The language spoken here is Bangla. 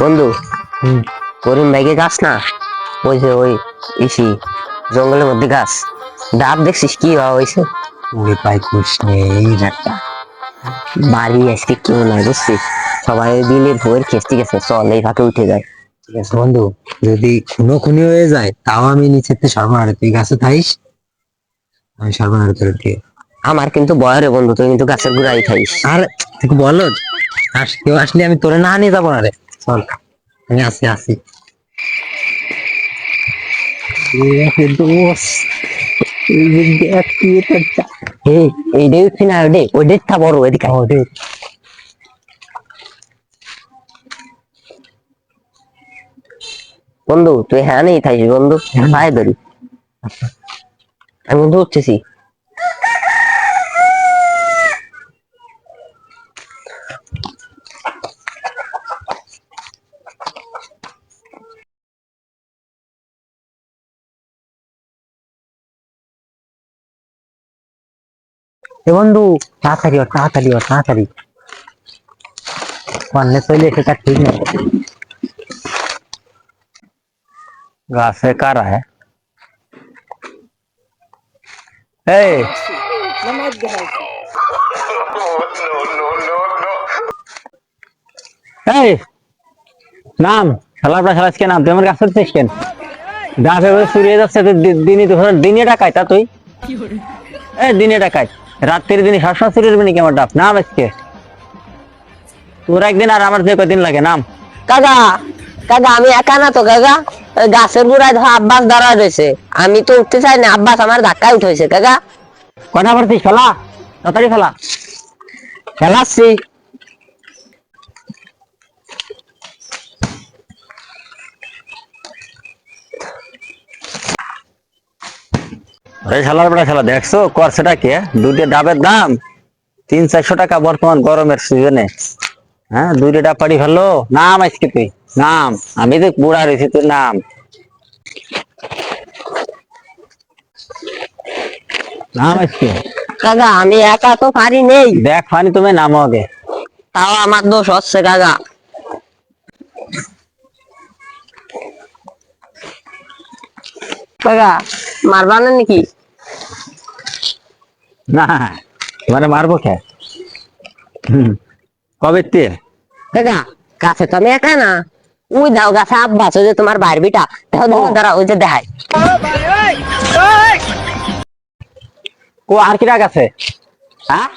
বন্ধু করিম ভাইকে গাছ না? ওই যে ওই ইসি জঙ্গলের মধ্যে গাছ। ডাব দেখছিস কি হওয়া হয়েছে? ওরে পাই খুশ নেই একটা। বাড়ি আজকে কেউ নাই বুঝছিস? সবাই ওই বিলের বইয়ের খেস্তি গেছে চল এই ফাঁকে উঠে যায় ঠিক আছে বন্ধু যদি খুনো খুনি হয়ে যায় তাও আমি নিচেতে সর্বনারে তুই গাছে থাইস। আমি সর্বনারে তোর দিয়ে আমার কিন্তু বয়রে বন্ধু তুই কিন্তু গাছের গুড়াই খাইস আর তুই বলো আস কেউ আসলে আমি তোরে না নিয়ে যাব না রে। চল আমি আসি আসি এই এই ডে না। বন্ধু, তুই হ্যাঁ নেই থাকিস বন্ধু, পায়ে ধরি। আমি কিন্তু উঠতেছি এ বন্ধু তাড়াতাড়ি ওর তাড়াতাড়ি ওর তাড়াতাড়ি পারলে চলে সেটা ঠিক না গাছে কারা হ্যাঁ এই এই নাম খেলাটা খেলাস কেন তুই আমার কাছে উঠছিস কেন গাছ এভাবে চুরিয়ে যাচ্ছে তুই দি- দিনই তো দিনে ডাকাই তা তুই এ দিনে ডাকাই রাত্রির দিন শাসন চুরি করবি নাকি আমার ডাব নাম আজকে। তোর একদিন আর আমার যে কদিন লাগে নাম। কাকা কাকা আমি একা না তো কাকা। গাছের গুড়ায় ধর আব্বাস দাঁড়া রয়েছে। আমি তো উঠতে চাই না আব্বাস আমার ধাক্কা উঠেছে কাকা। কথা বলছিস খেলা তাড়াতাড়ি খেলা খেলাচ্ছি এই খেলার বেড়া খেলা দেখছ? করছেটা কে? দুটো ডাবের দাম। তিন চারশো টাকা বর্তমান গরমের সিজনে হ্যাঁ দুইটা ডাব পাড়ি ফেলল। নাম আজকে তুই নাম। আমি তো বুড়া রয়েছি তোর নাম। নাম আজকে? কাকা আমি একা তো পারি নেই। দেখ ফানি তুমি নামো আগে। তাও আমার দোষ হচ্ছে কাকা। কাকা মারবা না নাকি? না মানে মারবো কে? কবে তে? কাকা কাছে তো আমি একা না। ওই দাও গাছে আব্বাস ওই যে তোমার বারবিটা। দেখো দেখো দাঁড়া ওই যে দেখায় ও আর কি রাগ আছে হ্যাঁ?